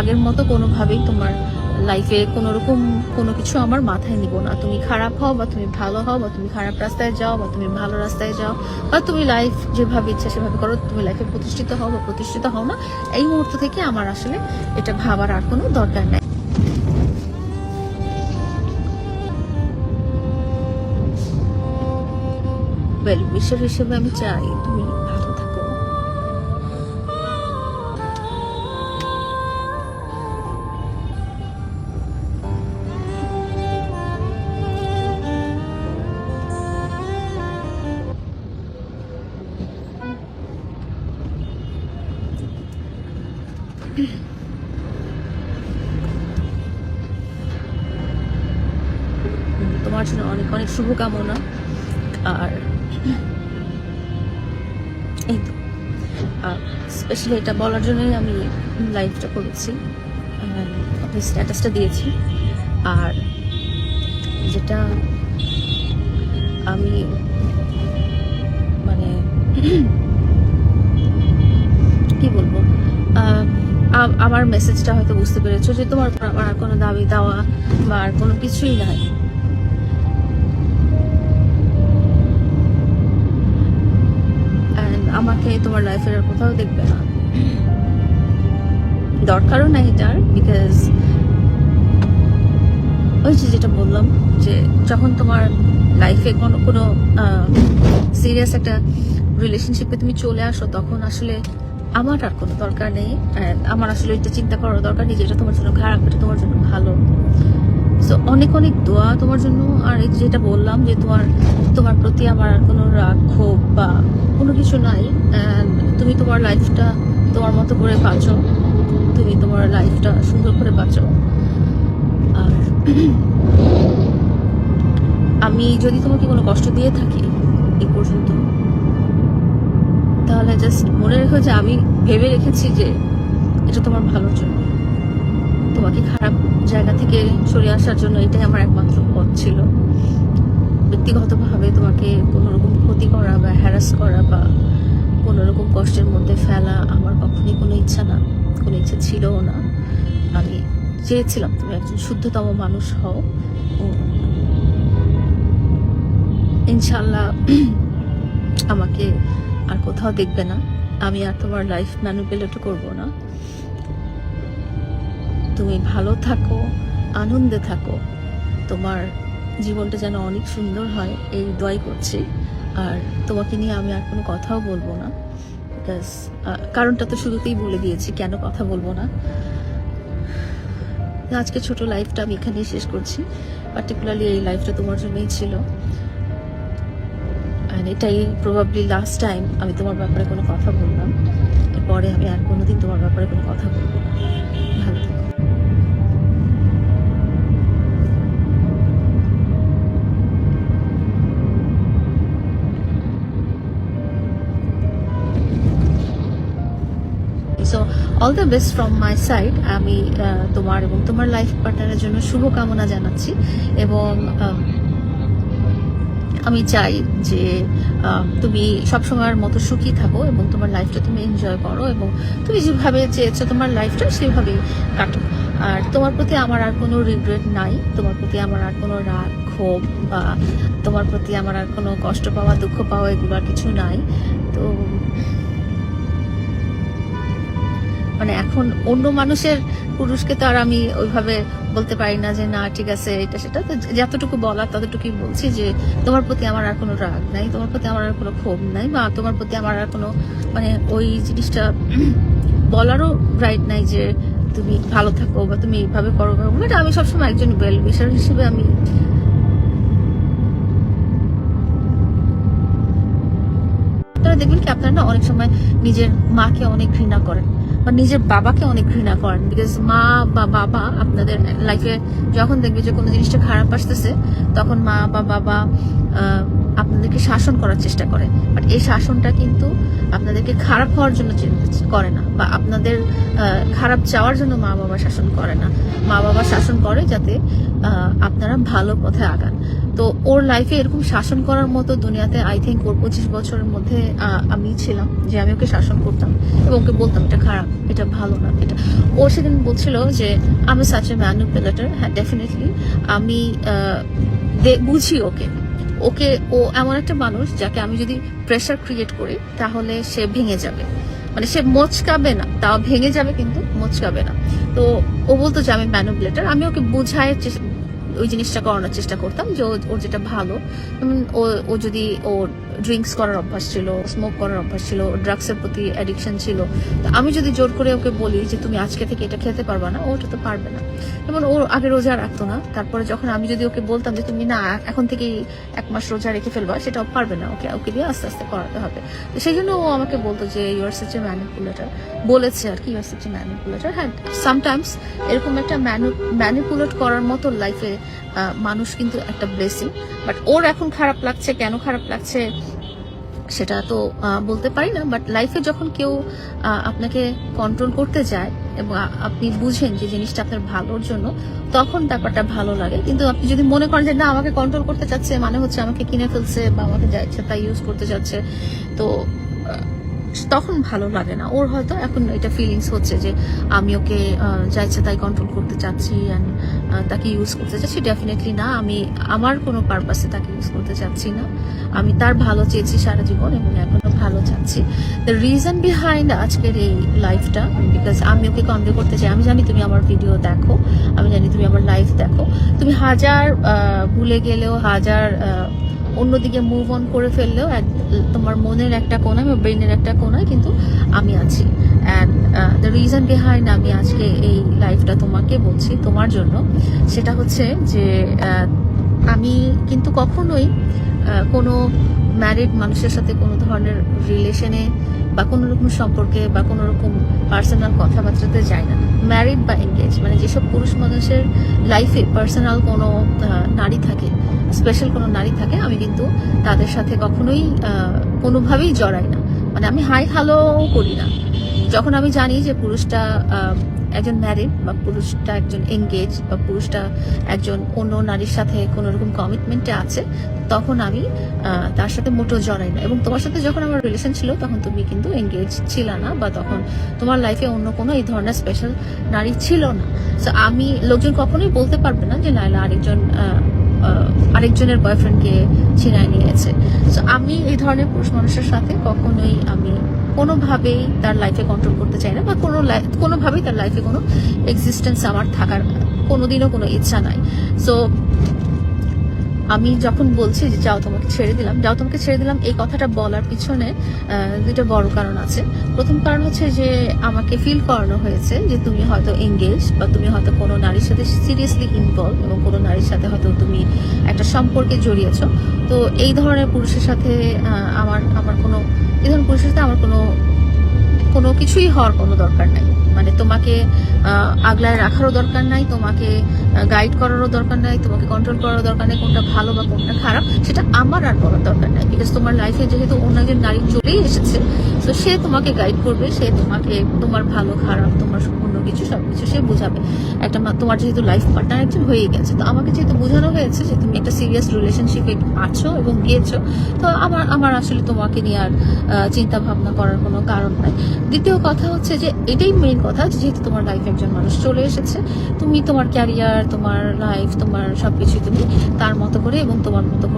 আগের মতো কোনোভাবেই তোমার লাইফে কোনো রকম কোনো কিছু আমার মাথায় নিব না। তুমি খারাপ হও বা তুমি ভালো হও বা তুমি খারাপ রাস্তায় যাও বা তুমি ভালো রাস্তায় যাও বা তুমি লাইফ যেভাবে ইচ্ছা সেভাবে করো, তুমি লাইফে প্রতিষ্ঠিত হও বা প্রতিষ্ঠিত হও না, এই মুহূর্ত থেকে আমার আসলে এটা ভাবার আর কোনো দরকার নাই। ওয়েল হিসেবে আমি চাই তুমি তোমার জন্য অনেক অনেক শুভকামনা। আর এই তো। স্পেশালি এটা বলার জন্যই আমি লাইভটা করেছি। আপনি স্ট্যাটাসটা দিয়েছি। আর যেটা আমি মানে কি বলব? আমার মেসেজটা হয়তো বুঝতে পেরেছ যে তোমার আর কোনো দাবি, দেওয়া বা আর কোনো কিছুই নাই। আমাকে তোমার লাইফের আর কোথাও দেখবে না। দরকারও নাই এটার বিকজ ওই যে যেটা বললাম যে যখন তোমার লাইফে কোনো কোনো সিরিয়াস একটা রিলেশনশিপে তুমি চলে আসো, তখন আসলে আমার আর কোনো দরকার নেই আমার আসলে এটা চিন্তা করার দরকার নেই যে এটা তোমার জন্য খারাপ, এটা তোমার জন্য ভালো। সো অনেক অনেক দোয়া তোমার জন্য, আর এই যেটা বললাম যে তোমার তোমার প্রতি আমার আর কোনো রাগ, ক্ষোভ বা কোনো কিছু নাই তুমি তোমার লাইফটা তোমার মতো করে বাঁচো, তুমি তোমার লাইফটা সুন্দর করে বাঁচো। আর আমি যদি তোমাকে কোনো কষ্ট দিয়ে থাকি এই পর্যন্ত তাহলে জাস্ট মনে রেখো যে আমি ভেবে রেখেছি যে এটা তোমার ভালোর জন্য। তোমাকে খারাপ জায়গা থেকে সরে আসার জন্য এটাই আমার একমাত্র পথ ছিল। ব্যক্তিগতভাবে তোমাকে কোনো রকম ক্ষতি করা বা হ্যারাস করা বা কোনো রকম কষ্টের মধ্যে ফেলা আমার কখনোই কোনো ইচ্ছা না, কোনো ইচ্ছা ছিলও না। আমি চেয়েছিলাম তুমি একজন শুদ্ধতম মানুষ হও। ইনশাল্লাহ আমাকে আর কোথাও দেখবে না। আমি আর তোমার লাইফ ম্যানুপুলেট করব না। তুমি ভালো থাকো, আনন্দে থাকো। তোমার জীবনটা যেন অনেক সুন্দর হয়, এই দোয়াই করছি। আর তোমাকে নিয়ে আমি আর কোনো কথাও বলব না। বিকজ কারণটা তো শুরুতেই বলে দিয়েছি, কেন কথা বলব না। আজকে ছোট লাইফটা আমি এখানেই শেষ করছি। পার্টিকুলারলি এই লাইফটা তোমার জন্যই ছিল। আর এটাই প্রবাবলি লাস্ট টাইম আমি তোমার ব্যাপারে কোনো কথা বললাম। এরপরে আমি আর কোনোদিন তোমার ব্যাপারে কোনো কথা বলব all the best from my side আমি তোমার এবং তোমার লাইফ পার্টনারের জন্য শুভকামনা জানাচ্ছি। এবং আম, চাই যে তুমি তুমি সবসময়ের মতো সুখী থাকো এবং তোমার লাইফটা তুমি এনজয় করো এবং তুমি যেভাবে চেয়েছো তোমার লাইফটা সেভাবেই কাটো। আর তোমার প্রতি আমার আর কোনো রিগ্রেট নাই তোমার প্রতি আমার আর কোনো রাগ ক্ষোভ বা তোমার প্রতি আমার আর কোনো কষ্ট পাওয়া দুঃখ পাওয়া এগুলো আর কিছু নাই। তো মানে এখন অন্য মানুষের পুরুষকে তো আর আমি ওইভাবে বলতে পারি না যে, না, ঠিক আছে, এটা সেটা। তো যতটুকু বলার ততটুকুই বলছি যে, তোমার প্রতি আমার আর কোনো রাগ নাই, তোমার প্রতি আমার আর কোনো ক্ষোভ নাই বা তোমার প্রতি আমার আর কোনো মানে ওই জিনিসটা বলারও রাইট নাই যে, তুমি ভালো থাকো বা তুমি এইভাবে করো বাট আমি সবসময় একজন ওয়েল উইশার হিসেবে আমি আপনারা দেখবেন না, অনেক সময় নিজের মাকে অনেক ঘৃণা করেন বা নিজের বাবাকে অনেক ঘৃণা করেন বিকজ মা বা বাবা আপনাদের লাইফে যখন দেখবে যে কোনো জিনিসটা খারাপ আসতেছে, তখন মা বা বাবা আপনাদেরকে শাসন করার চেষ্টা করে। বাট এই শাসনটা কিন্তু আপনাদেরকে খারাপ হওয়ার জন্য করে না বা আপনাদের খারাপ চাওয়ার জন্য মা বাবা শাসন করে না। মা বাবা শাসন করে যাতে আপনারা ভালো পথে আগান। তো ওর লাইফে এরকম শাসন করার মতো দুনিয়াতে আই থিঙ্ক ওর পঁচিশ বছরের মধ্যে আমি ছিলাম যে আমি ওকে শাসন করতাম এবং ওকে বলতাম, এটা খারাপ, এটা ভালো না, এটা ও সেদিন বলছিল যে আমি সাচ এ ম্যানুপুলেটার হ্যাঁ ডেফিনেটলি আমি বুঝি ওকে। ওকে, ও এমন একটা মানুষ যাকে আমি যদি প্রেশার ক্রিয়েট করি, তাহলে সে ভেঙে যাবে। মানে সে মচকাবে না, তাও ভেঙে যাবে কিন্তু মচকাবে না। তো ও বলতো যে আমি ম্যানুপুলেটার আমি ওকে বুঝায় ওই জিনিসটা করানোর চেষ্টা করতাম যে ওর যেটা ভালো ও যদি ওর ড্রিঙ্কস করার অভ্যাস ছিল স্মোক করার অভ্যাস ছিল ড্রাগসের প্রতি অ্যাডিকশন ছিল। তো আমি যদি জোর করে ওকে বলি যে, তুমি আজকে থেকে এটা খেতে পারবে না ওটা তো পারবে না। যেমন ও আগে রোজা রাখতো না, তারপরে যখন আমি যদি ওকে বলতাম যে, তুমি না, এখন থেকে এক মাস রোজা রেখে ফেলবা, সেটাও পারবে না ওকে ওকে দিয়ে আস্তে আস্তে করাতে হবে। তো সেই জন্য ও আমাকে বলতো যে ইউর সাচ এ ম্যানিপুলেটার বলেছে আর কি ইউর সাচ এ ম্যানিপুলেটার হ্যাঁ সামটাইমস এরকম একটা ম্যানিপুলেট করার মতো লাইফে মানুষ কিন্তু একটা ব্লেসিং বাট ওর এখন খারাপ লাগছে, কেন খারাপ লাগছে, সেটা তো বলতে পারি না, বাট লাইফে যখন কেউ আপনাকে কন্ট্রোল করতে যায় এবং আপনি বুঝেন যে জিনিসটা আপনার ভালোর জন্য, তখন ব্যাপারটা ভালো লাগে। কিন্তু আপনি যদি মনে করেন যে, না, আমাকে কন্ট্রোল করতে চাচ্ছে মানে হচ্ছে আমাকে কিনে ফেলছে বা আমাকে যা ইচ্ছা তাই ইউজ করতে চাচ্ছে, তো তখন ভালো লাগে না। ওর হয়তো এখন এটা ফিলিংস হচ্ছে যে, আমি ওকে যা ইচ্ছা তাই কন্ট্রোল করতে চাচ্ছি অ্যান্ড তাকে ইউজ করতে চাচ্ছি। ডেফিনেটলি না। আমি, আমার কোনো পারপাসে তাকে ইউজ করতে চাচ্ছি না। আমি তার ভালো চেয়েছি সারা জীবন এবং এখনও ভালো চাচ্ছি। দ্য রিজন বিহাইন্ড আজকের এই লাইফটা বিকজ আমি ওকে কন্ট্রোল করতে চাই, আমি জানি তুমি আমার ভিডিও দেখো, আমি জানি তুমি আমার লাইফ দেখো। তুমি হাজার ভুলে গেলেও, হাজার অন্যদিকে মুভ অন করে ফেললেও এক- তোমার মনের একটা কোনায় বা ব্রেনের একটা কোনায় কিন্তু আমি আছি। অ্যান্ড দ্য রিজন বিহাইন্ড আমি আজকে এই লাইফটা তোমাকে বলছি, তোমার জন্য, সেটা হচ্ছে যে আমি কিন্তু কখনোই কোনো ম্যারিড মানুষের সাথে কোনো ধরনের রিলেশনে বা কোনো রকম সম্পর্কে বা কোনো রকম পার্সোনাল কথাবার্তাতে যাই না। ম্যারিড বা এঙ্গেজ মানে যেসব পুরুষ মানুষের লাইফে পার্সোনাল কোনো নারী থাকে স্পেশাল কোনো নারী থাকে, আমি কিন্তু তাদের সাথে কখনোই কোনোভাবেই জড়াই না। মানে আমি হাই হ্যালো করি না। যখন আমি জানি যে পুরুষটা একজন ম্যারিড বা পুরুষটা একজন এঙ্গেজ বা পুরুষটা একজন অন্য নারীর সাথে কোনো রকম কমিটমেন্টে আছে, তখন আমি তার সাথে মোটেও জড়াই না। এবং তোমার সাথে যখন আমার রিলেশন ছিল, তখন তুমি কিন্তু এঙ্গেজ ছিল না বা তখন তোমার লাইফে অন্য কোনো এই ধরনের স্পেশাল নারী ছিল না। তো আমি লোকজন কখনোই বলতে পারবে না যে, নাইলা, আরেকজন আরেকজনের বয়ফ্রেন্ডকে ছিনায় নিয়েছে। তো আমি এই ধরনের পুরুষ মানুষের সাথে কখনোই আমি কোনোভাবেই তার লাইফে কন্ট্রোল করতে চাই না বা কোনো কোনোভাবেই তার লাইফে কোনো এক্সিস্টেন্স আমার থাকার কোনোদিনও কোনো ইচ্ছা নাই। সো আমি যখন বলছি যে যাও তোমাকে ছেড়ে দিলাম, যাও তোমাকে ছেড়ে দিলাম, এই কথাটা বলার পিছনে দুটো বড় কারণ আছে। প্রথম কারণ হচ্ছে যে আমাকে ফিল করানো হয়েছে যে তুমি হয়তো এঙ্গেজ বা তুমি হয়তো কোনো নারীর সাথে সিরিয়াসলি ইনভলভ এবং কোনো নারীর সাথে হয়তো তুমি একটা সম্পর্কে জড়িয়েছ। তো এই ধরনের পুরুষের সাথে আমার আমার কোনো এই ধরনের পুরুষের আমার কোনো কোনো কিছুই হওয়ার কোনো দরকার নাই। মানে তোমাকে আগলায় রাখারও দরকার নাই, তোমাকে গাইড করারও দরকার নাই, তোমাকে কন্ট্রোল করারও দরকার নাই, কোনটা ভালো বা কোনটা খারাপ, সেটা আমার আর বলার দরকার নাই। বিকজ তোমার লাইফে যেহেতু অন্য একজন নারী চলেই এসেছে তো সে তোমাকে গাইড করবে, সে তোমাকে, তোমার ভালো, খারাপ, তোমার কিছু সবকিছু সে বোঝাবে। একটা তোমার যেহেতু লাইফ পার্টনার একজন হয়ে গেছে, তো আমাকে যেহেতু বোঝানো হয়েছে যে তুমি একটা সিরিয়াস রিলেশনশিপে আছো এবং গিয়েছো, তো আমার আমার আসলে তোমাকে নিয়ে আর চিন্তা ভাবনা করার কোনো কারণ নাই। দ্বিতীয় কথা হচ্ছে যে এটাই মেইন কথা যেহেতু তোমার লাইফে একজন মানুষ চলে এসেছে, তুমি তোমার ক্যারিয়ার তোমার লাইফ তোমার সবকিছু তুমি তার মতো করে এবং তোমার মতো করে